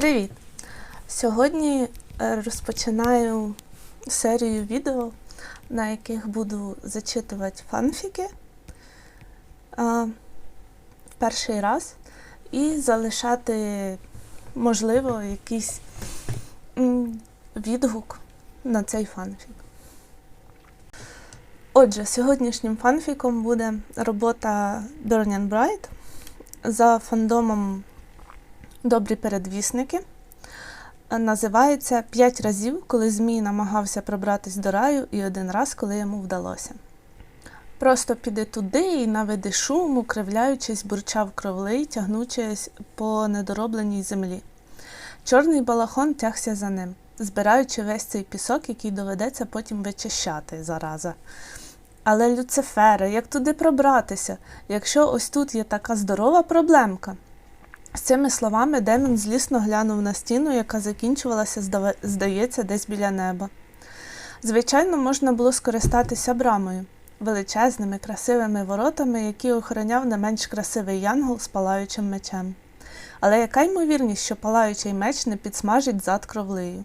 Привіт! Сьогодні е, розпочинаю серію відео, на яких буду зачитувати фанфіки в перший раз і залишати, можливо, якийсь відгук на цей фанфік. Отже, сьогоднішнім фанфіком буде робота Burn Bright за фандомом Добрі передвісники. Називається П'ять разів, коли Змій намагався пробратись до раю, і один раз, коли йому вдалося. Просто піди туди і наведи шуму, кривляючись, бурчав кровлий, тягнучись по недоробленій землі. Чорний балахон тягся за ним, збираючи весь цей пісок, який доведеться потім вичищати, зараза. Але Люцифере, як туди пробратися, якщо ось тут є така здорова проблемка? З цими словами Демон злісно глянув на стіну, яка закінчувалася, здається, десь біля неба. Звичайно, можна було скористатися брамою, величезними, красивими воротами, які охороняв не менш красивий янгол з палаючим мечем. Але яка ймовірність, що палаючий меч не підсмажить зад кровлею?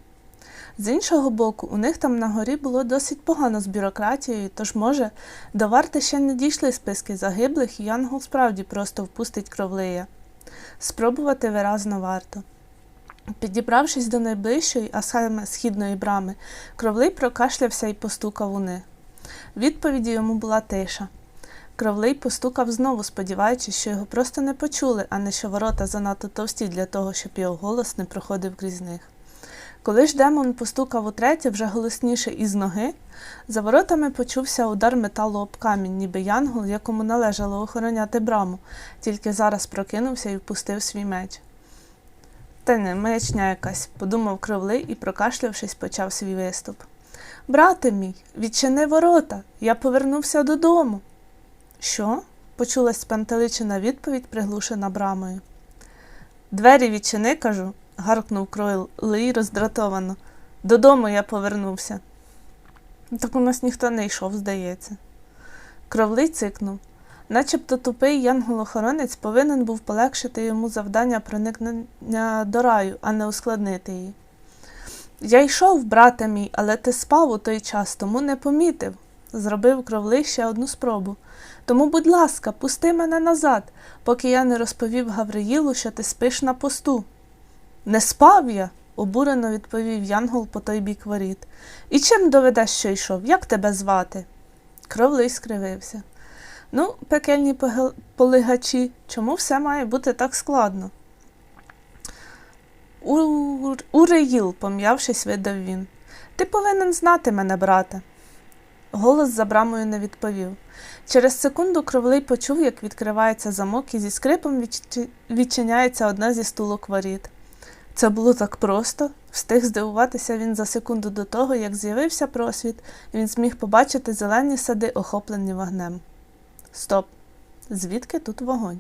З іншого боку, у них там на горі було досить погано з бюрократією, тож, може, до варти ще не дійшли списки загиблих, і Янгол справді просто впустить кровлея. Спробувати виразно варто. Підібравшись до найближчої, а саме східної брами, кровлий прокашлявся і постукав у них. Відповіді йому була тиша. Кровлий постукав знову, сподіваючись, що його просто не почули, а не що ворота занадто товсті для того, щоб його голос не проходив крізь них. Коли ж демон постукав утретє, вже голосніше із ноги, за воротами почувся удар металу об камінь, ніби янгол, якому належало охороняти браму, тільки зараз прокинувся і впустив свій меч. Та не маячня якась, подумав кровлий і, прокашлявшись, почав свій виступ. Брате мій, відчини ворота, я повернувся додому. Що? почулась спантеличена відповідь, приглушена брамою. Двері відчини, кажу, гаркнув кролий роздратовано. Додому я повернувся. Так у нас ніхто не йшов, здається. Кровлий цикнув. Начебто тупий янгол-охоронець повинен був полегшити йому завдання проникнення до раю, а не ускладнити її. Я йшов, брате мій, але ти спав у той час, тому не помітив. Зробив кровлий ще одну спробу. Тому, будь ласка, пусти мене назад, поки я не розповів Гавриїлу, що ти спиш на посту. Не спав я, обурено відповів Янгол по той бік воріт. І чим доведеш, що йшов? Як тебе звати? Кровлий скривився. Ну, пекельні полигачі, чому все має бути так складно? Ур... Уреїл, пом'явшись, видав він. Ти повинен знати мене, брате. Голос за брамою не відповів. Через секунду кровлей почув, як відкривається замок і зі скрипом відчиняється одна зі стулок воріт. Це було так просто. Встиг здивуватися він за секунду до того, як з'явився просвіт, і він зміг побачити зелені сади, охоплені вогнем. Стоп! Звідки тут вогонь?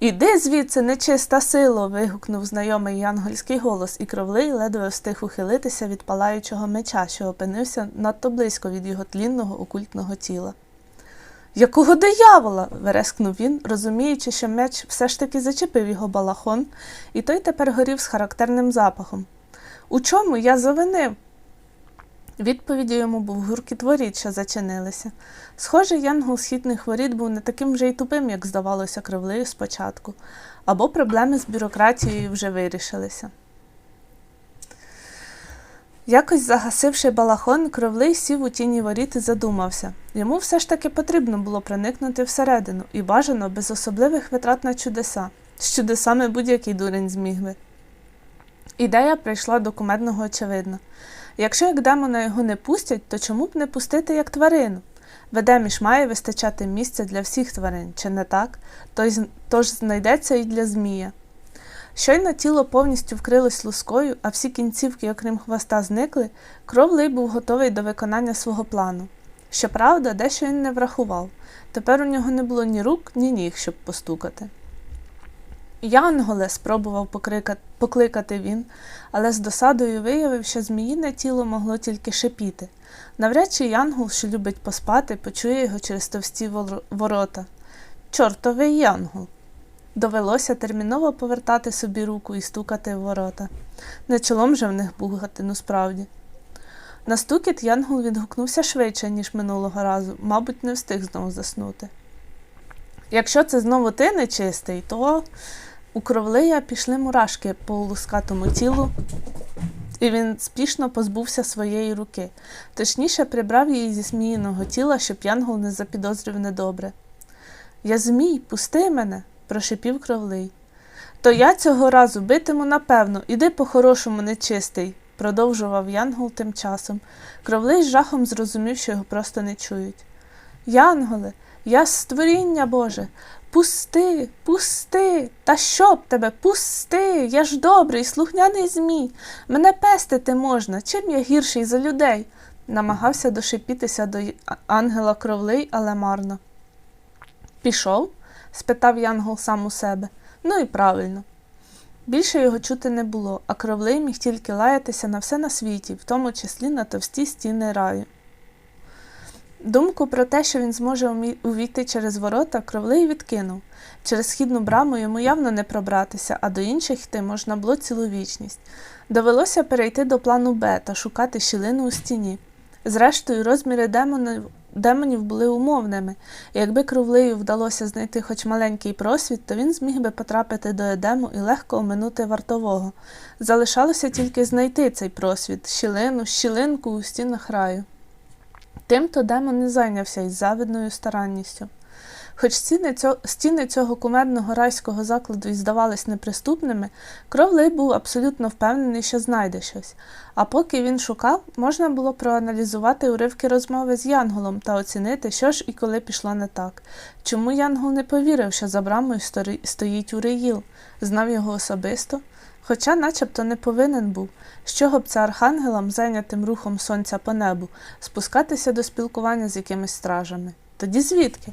Іди звідси, нечиста сило. вигукнув знайомий янгольський голос, і кровлей ледве встиг ухилитися від палаючого меча, що опинився надто близько від його тлінного окультного тіла. Якого диявола? верескнув він, розуміючи, що меч все ж таки зачепив його балахон, і той тепер горів з характерним запахом. У чому я завинив? Відповіддю йому був гуркіт воріт, що зачинилися. Схоже, янгол східних воріт був не таким вже й тупим, як здавалося кривлею спочатку, або проблеми з бюрократією вже вирішилися. Якось загасивши балахон, кровлий сів у тіні воріт і задумався. Йому все ж таки потрібно було проникнути всередину і бажано без особливих витрат на чудеса. З чудесами будь-який дурень зміг би. Ідея прийшла до кумедного очевидно. Якщо як демона його не пустять, то чому б не пустити як тварину? Ведеміш має вистачати місця для всіх тварин, чи не так? Тож, знайдеться і для змія. Щойно тіло повністю вкрилось лускою, а всі кінцівки, окрім хвоста, зникли, кровлей був готовий до виконання свого плану. Щоправда, дещо він не врахував. Тепер у нього не було ні рук, ні ніг, щоб постукати. Янголе, спробував покликати він, але з досадою виявив, що зміїне тіло могло тільки шипіти. Навряд чи янгол, що любить поспати, почує його через товсті ворота. Чортовий янгол. Довелося терміново повертати собі руку і стукати в ворота. Не чолом же в них бугати, ну справді. На стукіт Янгол відгукнувся швидше, ніж минулого разу, мабуть, не встиг знову заснути. Якщо це знову ти нечистий, то у кровлия пішли мурашки по лускатому тілу, і він спішно позбувся своєї руки, точніше прибрав її зі зміїного тіла, щоб Янгол не запідозрив недобре. Я змій, пусти мене, прошипів кровлий. То я цього разу битиму напевно, іди по-хорошому нечистий, продовжував Янгол тим часом. Кровлий з жахом зрозумів, що його просто не чують. Янголе, я створіння Боже, пусти, пусти, та щоб тебе, пусти, я ж добрий, слухняний змій. Мене пестити можна, чим я гірший за людей? намагався дошипітися до ангела кровлий, але марно. Пішов? Спитав Янгол сам у себе. Ну і правильно. Більше його чути не було, а кровлей міг тільки лаятися на все на світі, в тому числі на товсті стіни раю. Думку про те, що він зможе увійти через ворота, кровлей відкинув. Через східну браму йому явно не пробратися, а до інших йти можна було цілу вічність. Довелося перейти до плану Б та шукати щілину у стіні. Зрештою, розміри демонів, демонів були умовними, і якби кровлею вдалося знайти хоч маленький просвіт, то він зміг би потрапити до Едему і легко оминути вартового. Залишалося тільки знайти цей просвіт, щілину, щілинку у стінах раю. Тим-то демон не зайнявся із завидною старанністю. Хоч стіни цього, кумедного райського закладу і здавались неприступними, Кровлей був абсолютно впевнений, що знайде щось. А поки він шукав, можна було проаналізувати уривки розмови з Янголом та оцінити, що ж і коли пішло не так. Чому Янгол не повірив, що за брамою стоїть Уреїл, знав його особисто? Хоча начебто не повинен був, з чого б це архангелам, зайнятим рухом сонця по небу, спускатися до спілкування з якимись стражами. Тоді звідки?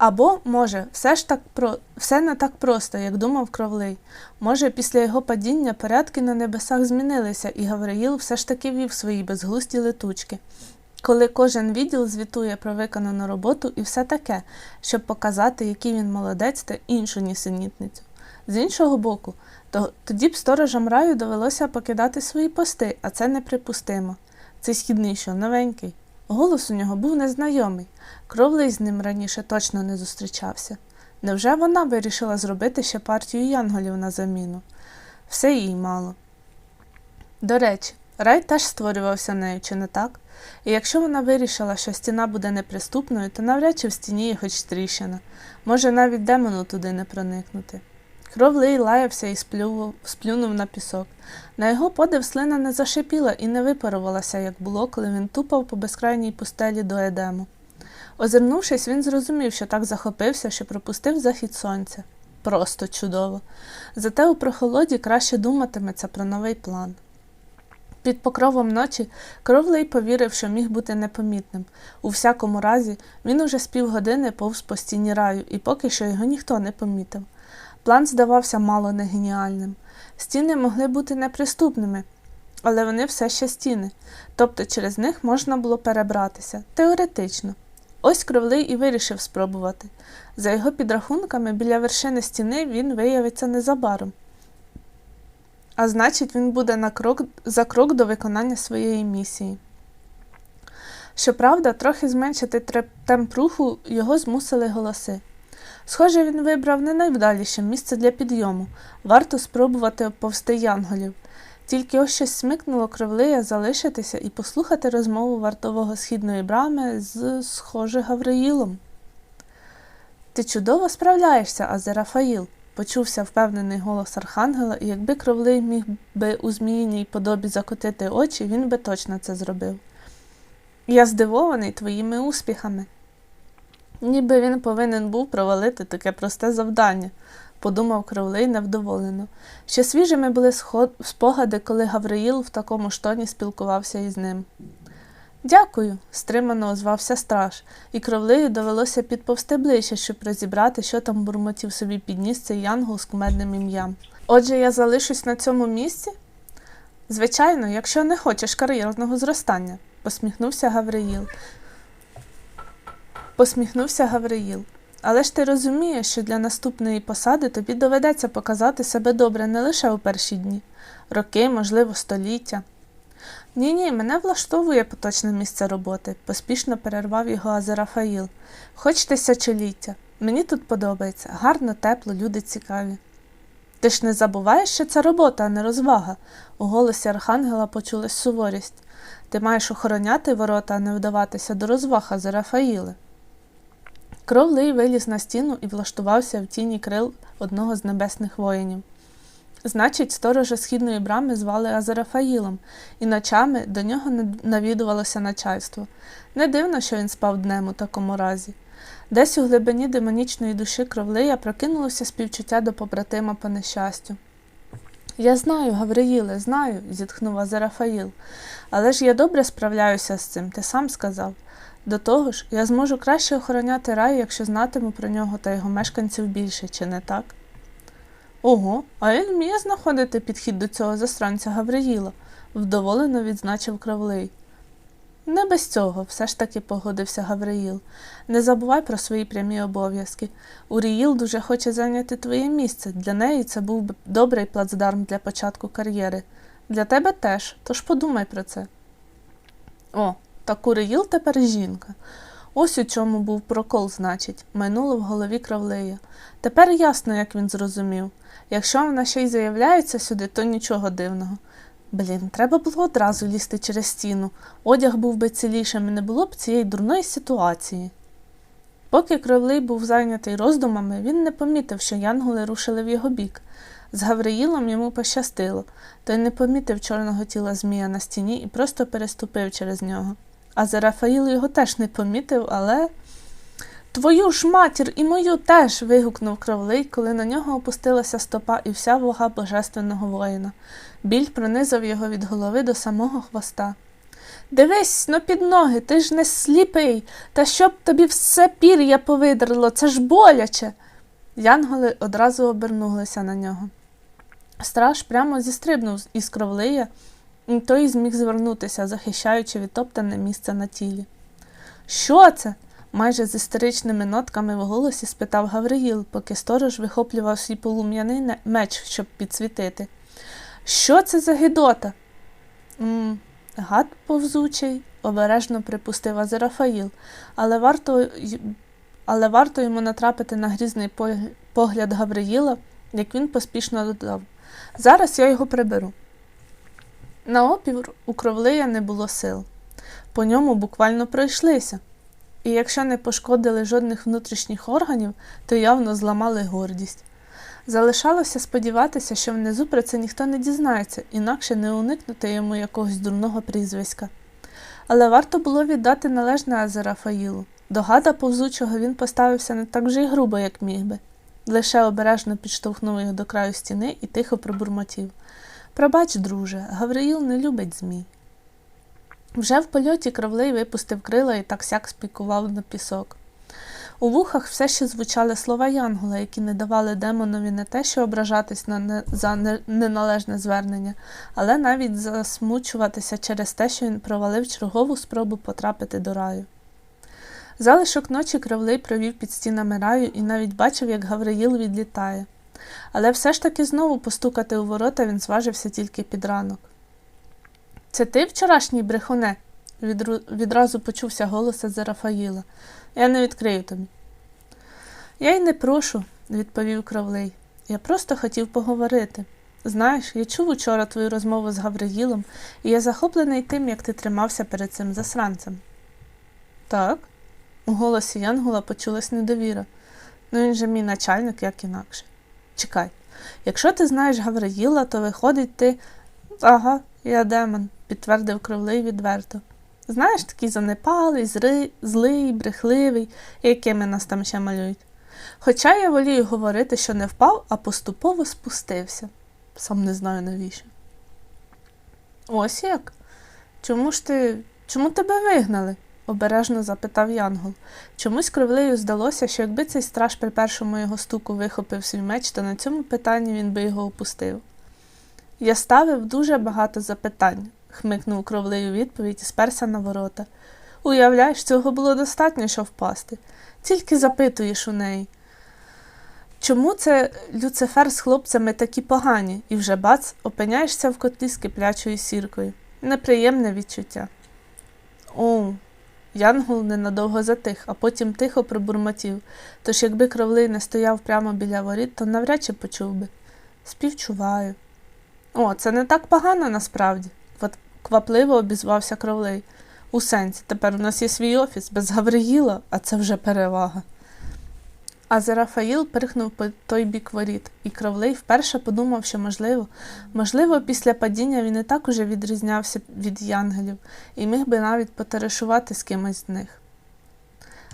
Або, може, все ж так про все не так просто, як думав кровлей. Може, після його падіння порядки на небесах змінилися, і Гавриїл все ж таки вів свої безглузді летучки. Коли кожен відділ звітує про виконану роботу і все таке, щоб показати, який він молодець та іншу нісенітницю. З іншого боку, то тоді б сторожам раю довелося покидати свої пости, а це неприпустимо. Цей східний що новенький. Голос у нього був незнайомий. Кровлей з ним раніше точно не зустрічався. Невже вона вирішила зробити ще партію янголів на заміну? Все їй мало. До речі, рай теж створювався нею, чи не так? І якщо вона вирішила, що стіна буде неприступною, то навряд чи в стіні є хоч тріщина. Може навіть демону туди не проникнути. Кровлей лаявся і сплював, сплюнув на пісок. На його подив слина не зашипіла і не випарувалася, як було, коли він тупав по безкрайній пустелі до Едему. Озирнувшись, він зрозумів, що так захопився, що пропустив захід сонця. Просто чудово. Зате у прохолоді краще думатиметься про новий план. Під покровом ночі Кровлей повірив, що міг бути непомітним. У всякому разі, він уже з півгодини повз по стіні раю, і поки що його ніхто не помітив. План здавався мало не геніальним. Стіни могли бути неприступними, але вони все ще стіни, тобто через них можна було перебратися теоретично. Ось кровлий і вирішив спробувати. За його підрахунками, біля вершини стіни він виявиться незабаром. А значить, він буде на крок, за крок до виконання своєї місії. Щоправда, трохи зменшити темп руху його змусили голоси. Схоже, він вибрав не найвдаліше місце для підйому. Варто спробувати обповсти янголів. Тільки ось щось смикнуло кровлея залишитися і послухати розмову вартового східної брами з, схоже, Гавриїлом. Ти чудово справляєшся, Азерафаїл, почувся впевнений голос архангела, і якби кровлей міг би у зміїній подобі закотити очі, він би точно це зробив. Я здивований твоїми успіхами. Ніби він повинен був провалити таке просте завдання, подумав кровлей невдоволено. Ще свіжими були спогади, коли Гавриїл в такому ж тоні спілкувався із ним. Дякую, стримано озвався страж, і кровлею довелося підповсти ближче, щоб розібрати, що там бурмотів собі підніс цей янгол з кумедним ім'ям. Отже, я залишусь на цьому місці? Звичайно, якщо не хочеш кар'єрного зростання, посміхнувся Гавриїл. Посміхнувся Гавриїл. Але ж ти розумієш, що для наступної посади тобі доведеться показати себе добре не лише у перші дні, роки, можливо, століття. Ні, ні, мене влаштовує поточне місце роботи, поспішно перервав його Азерафаїл. Хоч тисячоліття. Мені тут подобається, гарно, тепло, люди цікаві. Ти ж не забуваєш, що це робота, а не розвага. У голосі архангела почулась суворість. Ти маєш охороняти ворота, а не вдаватися до розваг Азерафаїли. Кровлий виліз на стіну і влаштувався в тіні крил одного з небесних воїнів. Значить, сторожа східної брами звали Азерафаїлом, і ночами до нього навідувалося начальство. Не дивно, що він спав днем у такому разі. Десь у глибині демонічної душі кровлия прокинулося співчуття до побратима по нещастю. Я знаю, Гавриїле, знаю, зітхнув Азерафаїл, але ж я добре справляюся з цим, ти сам сказав. До того ж, я зможу краще охороняти рай, якщо знатиму про нього та його мешканців більше, чи не так? Ого, а він вміє знаходити підхід до цього засранця Гавриїла, вдоволено відзначив кравлей. Не без цього, все ж таки погодився Гавриїл. Не забувай про свої прямі обов'язки. Уріїл дуже хоче зайняти твоє місце. Для неї це був би добрий плацдарм для початку кар'єри. Для тебе теж, тож подумай про це. О, так Уріїл тепер жінка. Ось у чому був прокол, значить, майнуло в голові кравлея. Тепер ясно, як він зрозумів. Якщо вона ще й заявляється сюди, то нічого дивного. Блін, треба було одразу лізти через стіну. Одяг був би цілішим і не було б цієї дурної ситуації. Поки кровлей був зайнятий роздумами, він не помітив, що янголи рушили в його бік. З Гавриїлом йому пощастило, той не помітив чорного тіла Змія на стіні і просто переступив через нього. А Зерафаїл його теж не помітив, але. Твою ж матір і мою теж. вигукнув кровлей, коли на нього опустилася стопа і вся вага божественного воїна. Біль пронизав його від голови до самого хвоста. Дивись но під ноги, ти ж не сліпий, та щоб тобі все пір'я повидрило, це ж боляче. Янголи одразу обернулися на нього. Страж прямо зістрибнув із кровлея, і той зміг звернутися, захищаючи відтоптане місце на тілі. Що це? майже з істеричними нотками в голосі спитав Гавриїл, поки сторож вихоплював свій полум'яний меч, щоб підсвітити. Що це за гидота? м Гад повзучий, обережно припустив Азерафаїл, але варто але варто йому натрапити на грізний погляд Гавриїла, як він поспішно додав. Зараз я його приберу. На опір у кровлия не було сил. По ньому буквально пройшлися і якщо не пошкодили жодних внутрішніх органів, то явно зламали гордість. Залишалося сподіватися, що внизу про це ніхто не дізнається, інакше не уникнути йому якогось дурного прізвиська. Але варто було віддати належне Азерафаїлу. До гада повзучого він поставився не так вже й грубо, як міг би. Лише обережно підштовхнув його до краю стіни і тихо пробурмотів. Пробач, друже, Гавриїл не любить змій. Вже в польоті кровлей випустив крила і так сяк спікував на пісок. У вухах все ще звучали слова Янгола, які не давали демонові не те, що ображатись на не... за не... неналежне звернення, але навіть засмучуватися через те, що він провалив чергову спробу потрапити до раю. Залишок ночі кровлей провів під стінами раю і навіть бачив, як Гавриїл відлітає. Але все ж таки знову постукати у ворота він зважився тільки під ранок. Це ти вчорашній брехуне? Відру... Відразу почувся голос Рафаїла. Я не відкрию тобі. Я й не прошу, відповів кравлей. Я просто хотів поговорити. Знаєш, я чув учора твою розмову з Гавриїлом, і я захоплений тим, як ти тримався перед цим засранцем. Так, у голосі Янгола почулась недовіра. Ну він же мій начальник, як інакше. Чекай, якщо ти знаєш Гавриїла, то виходить ти. Ага, я демон підтвердив кровлий відверто. Знаєш, такий занепалий, зри, злий, брехливий, якими нас там ще малюють. Хоча я волію говорити, що не впав, а поступово спустився. Сам не знаю навіщо. Ось як? Чому ж ти. Чому тебе вигнали? обережно запитав Янгол. Чомусь кровлею здалося, що якби цей страж при першому його стуку вихопив свій меч, то на цьому питанні він би його опустив. Я ставив дуже багато запитань, хмикнув кровлею відповідь і сперся на ворота. Уявляєш, цього було достатньо, щоб впасти. Тільки запитуєш у неї. Чому це Люцифер з хлопцями такі погані, і вже бац, опиняєшся в котлі з киплячою сіркою. Неприємне відчуття. Оу, Янгол ненадовго затих, а потім тихо пробурмотів, тож якби кровлий не стояв прямо біля воріт, то навряд чи почув би. Співчуваю. О, це не так погано насправді, квапливо обізвався кровлей. У сенсі, тепер у нас є свій офіс без Гавриїла, а це вже перевага. А Зерафаїл перхнув по той бік воріт, і кровлей вперше подумав, що можливо, можливо, після падіння він і так уже відрізнявся від янгелів і міг би навіть потерешувати з кимось з них.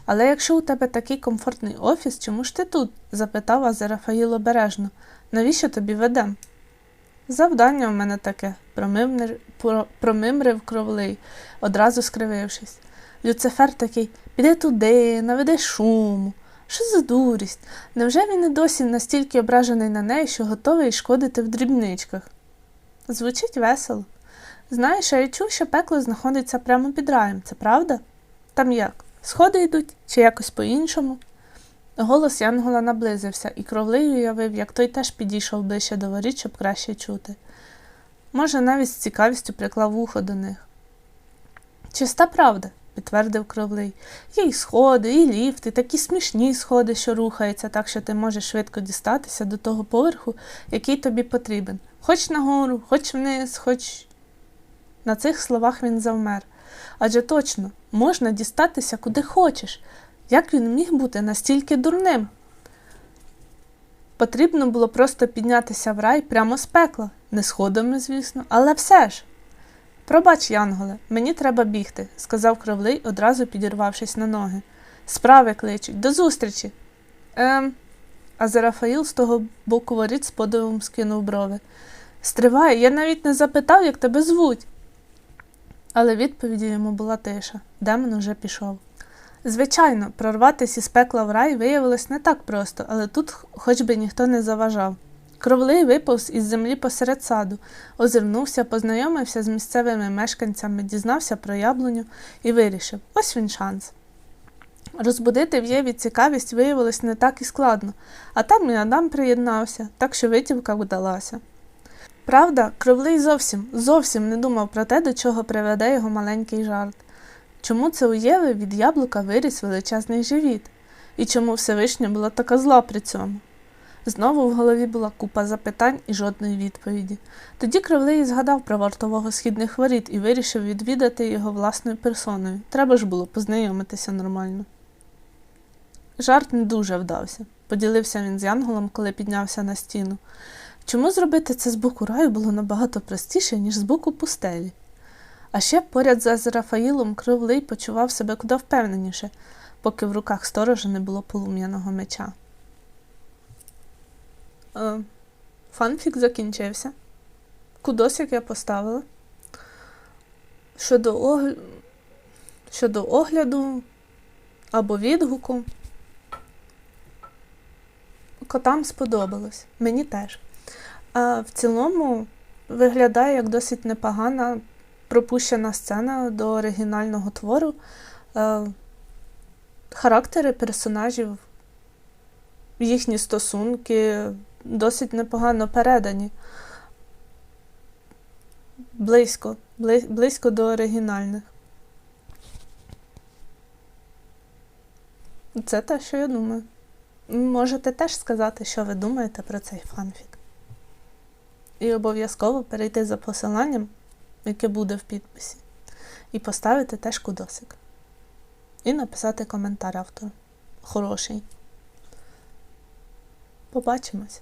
Але якщо у тебе такий комфортний офіс, чому ж ти тут? запитав Азерафаїл обережно. Навіщо тобі ведем? Завдання в мене таке, промимрив кровлий, одразу скривившись. Люцифер такий піде туди, наведе шуму. Що за дурість? Невже він і досі настільки ображений на неї, що готовий шкодити в дрібничках? Звучить весело. Знаєш, я чув, що пекло знаходиться прямо під раєм, це правда? Там як? Сходи йдуть чи якось по-іншому? Голос Янгола наблизився, і кровлий уявив, як той теж підійшов ближче до воріт, щоб краще чути. Може, навіть з цікавістю приклав вухо до них. Чиста правда, підтвердив кровлий. Є й сходи, і ліфти, такі смішні сходи, що рухаються, так що ти можеш швидко дістатися до того поверху, який тобі потрібен. Хоч нагору, хоч вниз, хоч. На цих словах він завмер. Адже точно, можна дістатися куди хочеш. Як він міг бути настільки дурним? Потрібно було просто піднятися в рай прямо з пекла, не сходами, звісно, але все ж. Пробач, Янголе, мені треба бігти, сказав кровлий, одразу підірвавшись на ноги. Справи кличуть, до зустрічі. Ем. А Зерафаїл з того боку воріт з подивом скинув брови. Стривай, я навіть не запитав, як тебе звуть. Але відповіді йому була тиша. Демон уже пішов. Звичайно, прорватися із пекла в рай виявилось не так просто, але тут хоч би ніхто не заважав. Кровлий виповз із землі посеред саду, озирнувся, познайомився з місцевими мешканцями, дізнався про яблуню і вирішив ось він шанс. Розбудити в Єві цікавість виявилось не так і складно, а там і Адам приєднався, так що витівка вдалася. Правда, кровлий зовсім, зовсім не думав про те, до чого приведе його маленький жарт. Чому це у Єви від яблука виріс величезний живіт? І чому Всевишня була така зла при цьому? Знову в голові була купа запитань і жодної відповіді. Тоді Кривлей згадав про вартового східних воріт і вирішив відвідати його власною персоною. Треба ж було познайомитися нормально. Жарт не дуже вдався, поділився він з Янголом, коли піднявся на стіну. Чому зробити це з боку раю було набагато простіше, ніж з боку пустелі? А ще поряд з Рафаїлом Кривлей почував себе куди впевненіше, поки в руках сторожа не було полум'яного меча. Е, фанфік закінчився. Кудосик я поставила. Щодо, ог... Щодо огляду або відгуку. Котам сподобалось. Мені теж. А в цілому виглядає як досить непогана пропущена сцена до оригінального твору. Е, характери персонажів, їхні стосунки досить непогано передані. Близько, близько до оригінальних. Це те, що я думаю. Можете теж сказати, що ви думаєте про цей фанфік. І обов'язково перейти за посиланням, яке буде в підписі, і поставити теж кудосик. І написати коментар автору. Хороший. Побачимось.